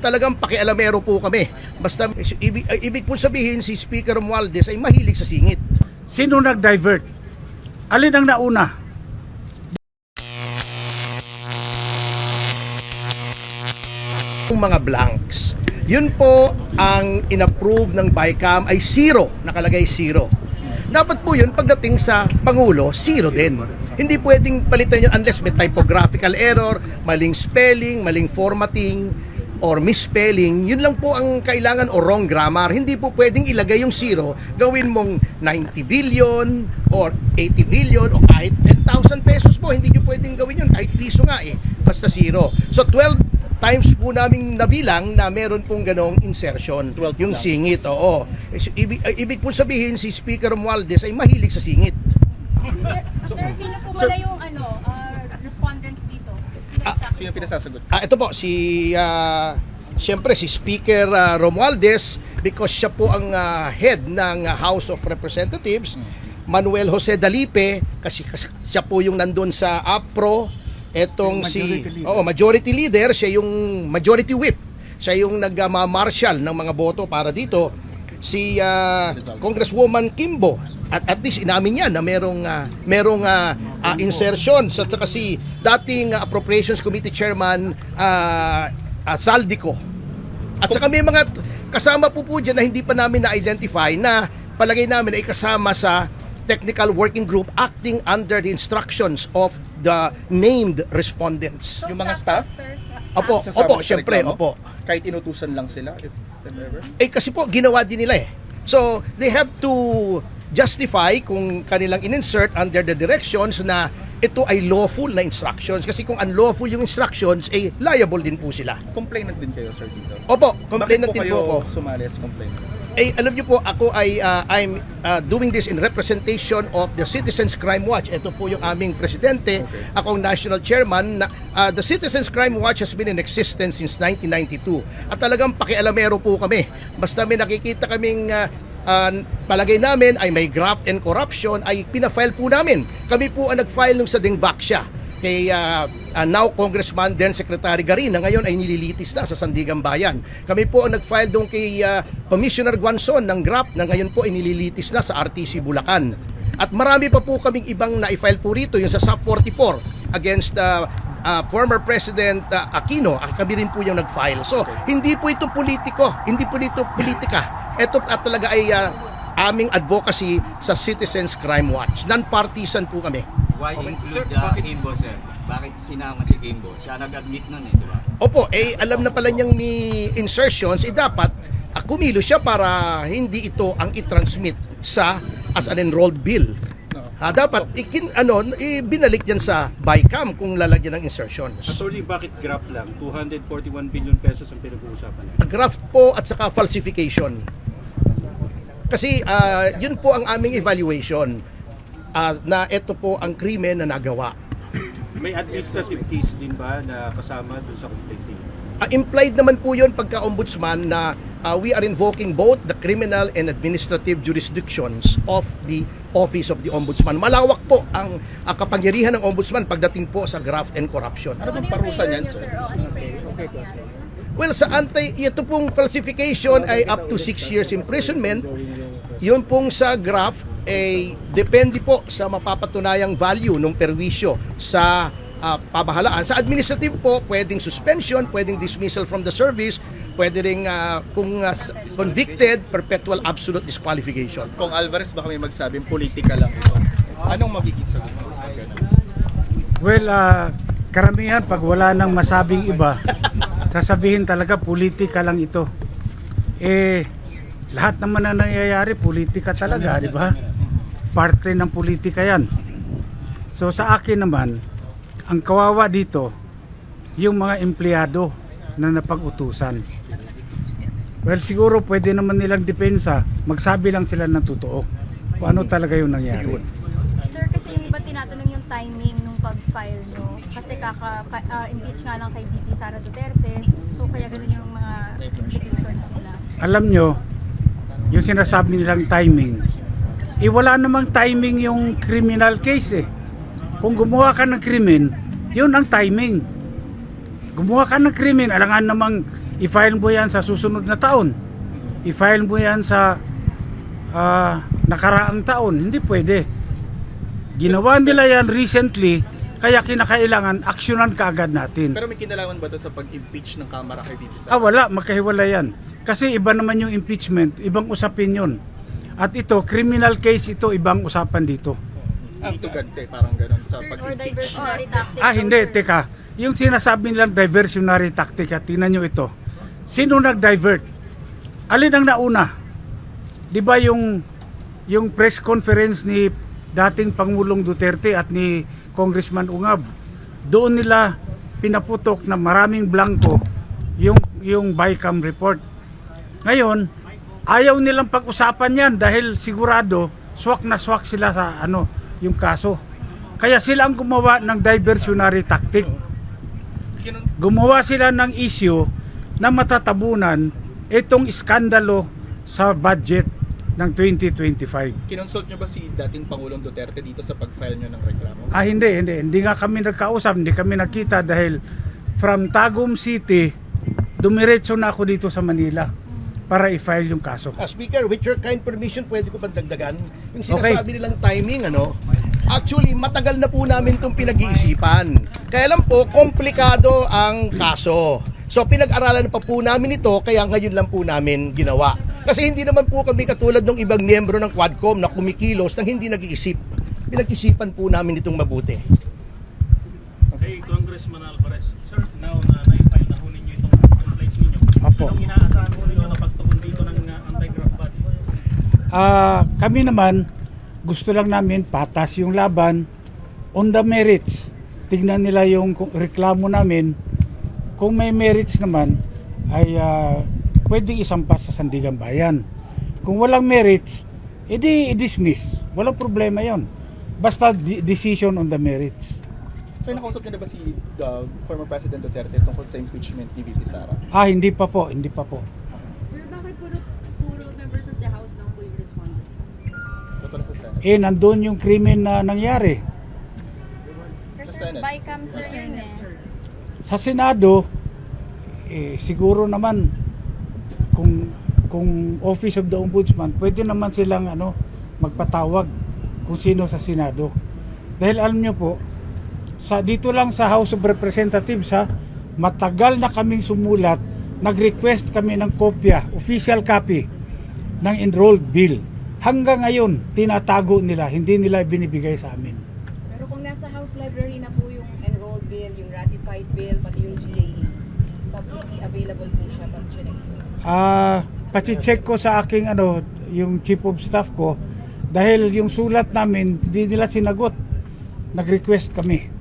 Talagang pakialamero po kami. Basta ibig, ay, ibig po sabihin si Speaker Romualdez ay mahilig sa singit. Sino nag-divert? Alin ang nauna? Yung mga blanks. Yun po ang inapprove ng BICAM ay zero. Nakalagay zero. Dapat po yun pagdating sa Pangulo, zero din. Hindi pwedeng palitan yun unless may typographical error, maling spelling, maling formatting, or misspelling, yun lang po ang kailangan o wrong grammar. Hindi po pwedeng ilagay yung zero, gawin mong 90 billion or 80 billion o kahit 10,000 pesos po. Hindi nyo pwedeng gawin yun, kahit piso nga eh. Basta zero. So 12 times po naming nabilang na meron pong ganong insertion. 12 Yung blanks. singit, oo. Eh, Ibig, ay, ibig po sabihin si Speaker Romualdez ay mahilig sa singit. Sir, sir, sino po pala yung ano, uh, respondents dito? Sino pinasasagot? Ah, ito po si ah, Siyempre si Speaker ah, Romualdez because siya po ang ah, head ng House of Representatives. Manuel Jose Dalipe kasi, kasi siya po yung nandun sa APRO. Etong Yung si majority leader. Oo, majority leader, siya yung majority whip. Siya yung nag-marshal ng mga boto para dito. Si ah, Congresswoman Kimbo at at least inamin niya na merong ah, merong ah, ah, insertion sa saka si dating ah, Appropriations Committee Chairman ah, ah, Saldico. At saka may mga kasama po po dyan na hindi pa namin na-identify na palagay namin ay kasama sa technical working group acting under the instructions of the named respondents. So, Yung mga staff? sir, sa- Opo, opo, syempre, opo. Kahit inutusan lang sila, if, if ever? Eh kasi po ginawa din nila eh. So they have to justify kung kanilang in-insert under the directions na ito ay lawful na instructions kasi kung unlawful yung instructions eh liable din po sila. Complainant din kayo, sir, dito. Opo, Bakit complainant po din po ako. sumali as complainant? Eh alam niyo po ako ay ah, I'm ah, doing this in representation of the Citizens Crime Watch. Ito po yung aming presidente, Okay. ako ang national chairman. Na, ah, the Citizens Crime Watch has been in existence since 1992. At talagang pakialamero po kami. Basta may nakikita kaming ah, ah, palagay namin ay may graft and corruption ay pinafile po namin. Kami po ang nag-file nung sa Dingbaksya kay ah, ah, now Congressman then Secretary Garin na ngayon ay nililitis na sa Sandigan Bayan. Kami po ang nag-file doon kay ah, Commissioner Guanzon ng GRAP na ngayon po ay nililitis na sa RTC Bulacan. At marami pa po kaming ibang na-file po rito yung sa SUP 44 against ah, ah, former President ah, Aquino. Kami rin po yung nag-file. So, hindi po ito politiko, hindi po ito politika. Ito at talaga ay ah, aming advocacy sa Citizens Crime Watch. Non-partisan po kami. Why Okay. include Sir, the bakit- Kimbo, sir? Bakit sinama si Kimbo? Siya nag-admit nun eh, di ba? Opo, eh alam na pala niyang may insertions, eh dapat ah, kumilo siya para hindi ito ang i-transmit sa as an enrolled bill. Ah, dapat ikin ano i- binalik yan sa BICAM kung lalagyan ng insertions. Attorney, bakit graph lang? 241 billion pesos ang pinag-uusapan natin. Graft po at saka falsification. Kasi ah, yun po ang aming evaluation ah, na ito po ang krimen na nagawa. May administrative case din ba na kasama dun sa complaint? Ah, implied naman po yun pagka-ombudsman na ah, we are invoking both the criminal and administrative jurisdictions of the Office of the Ombudsman. Malawak po ang ah, kapangyarihan ng Ombudsman pagdating po sa graft and corruption. Ano bang yung parusa niyan, sir? O, ano? Well, sa anti, ito pong falsification ay up to 6 years imprisonment. Yun pong sa graft ay depende po sa mapapatunayang value ng perwisyo sa ah, pamahalaan. Sa administrative po, pwedeng suspension, pwedeng dismissal from the service, pwede ring ah, kung s- convicted, perpetual absolute disqualification. Kung Alvarez, baka may magsabing politika lang ito. Anong magiging sagot? Well, ah, karamihan pag wala nang masabing iba, sasabihin talaga politika lang ito. Eh, lahat naman na nangyayari, politika talaga, di ba? Parte ng politika yan. So sa akin naman, ang kawawa dito, yung mga empleyado na napag-utusan. Well, siguro pwede naman nilang depensa, magsabi lang sila ng totoo. Kung ano talaga yung nangyari. Sir, kasi yung iba tinatanong yung timing nung pag-file nyo. Kasi kaka-impeach nga lang kay VP Sara Duterte. So, kaya ganun yung mga implications nila. alam nyo, yung sinasabi nilang timing, eh wala namang timing yung criminal case eh. Kung gumawa ka ng krimen, yun ang timing. Gumawa ka ng krimen, alangan namang i-file mo yan sa susunod na taon. I-file mo yan sa ah, nakaraang taon. Hindi pwede. Ginawa nila yan recently, kaya kinakailangan aksyonan kaagad natin. Pero may kinalaman ba to sa pag-impeach ng Kamara kay VP Ah wala, magkahiwala yan. Kasi iba naman yung impeachment, ibang usapin yun. At ito, criminal case ito, ibang usapan dito. Dito gante, parang ganun sa Or pag-impeach. diversionary tactics. Ah, hindi, sir. teka. Yung sinasabi nilang diversionary tactic, at tingnan nyo ito. Sino nag-divert? Alin ang nauna? Di ba yung, yung press conference ni dating Pangulong Duterte at ni Congressman Ungab, doon nila pinaputok na maraming blanco yung, yung BICAM report. Ngayon, ayaw nilang pag-usapan yan dahil sigurado swak na swak sila sa ano, yung kaso. Kaya sila ang gumawa ng diversionary tactic. Gumawa sila ng issue na matatabunan itong iskandalo sa budget ng 2025. Kinonsult nyo ba si dating Pangulong Duterte dito sa pag-file nyo ng reklamo? Ah, hindi, hindi. Hindi nga kami nagkausap, hindi kami nakita dahil from Tagum City, dumiretso na ako dito sa Manila para i-file yung kaso. Ah, speaker, with your kind permission, pwede ko bang dagdagan? Yung Okay. sinasabi nilang timing, ano? Actually, matagal na po namin itong pinag-iisipan. Kaya lang po, komplikado ang kaso. So, pinag-aralan pa po namin ito, kaya ngayon lang po namin ginawa. Kasi hindi naman po kami katulad ng ibang miyembro ng Quadcom na kumikilos nang hindi nag-iisip. Pinag-isipan po namin itong mabuti. Hey, Congressman Alvarez. Sir, now na na-file na ho ninyo itong complaints ninyo. Apo. Anong inaasahan ho ninyo na pagtugon dito ng uh, anti-graft ban? Ah, kami naman gusto lang namin patas yung laban on the merits. Tignan nila yung reklamo namin. Kung may merits naman ay ah, pwedeng isampas sa Sandigan Bayan. Kung walang merits, edi i-dismiss. Walang problema 'yon. Basta de- decision on the merits. Sir, nakausap nyo na ba si uh, former President Duterte tungkol sa impeachment ni VP Sara? Ah, hindi pa po, hindi pa po. Sir, bakit puro, puro members of the House Eh, nandun yung krimen na nangyari. Senate. Bycam sir yun eh. sir. sa Senado eh, siguro naman kung kung Office of the Ombudsman pwede naman silang ano magpatawag kung sino sa Senado dahil alam nyo po sa dito lang sa House of Representatives ha matagal na kaming sumulat nag-request kami ng kopya official copy ng enrolled bill hanggang ngayon tinatago nila hindi nila binibigay sa amin Pero kung nasa House Library na po yung enrolled bill, yung ratified bill, pati yung GAE, publicly available po siya pag po. Ah, pati-check ko sa aking ano, yung chief of staff ko dahil yung sulat namin hindi nila sinagot. Nag-request kami.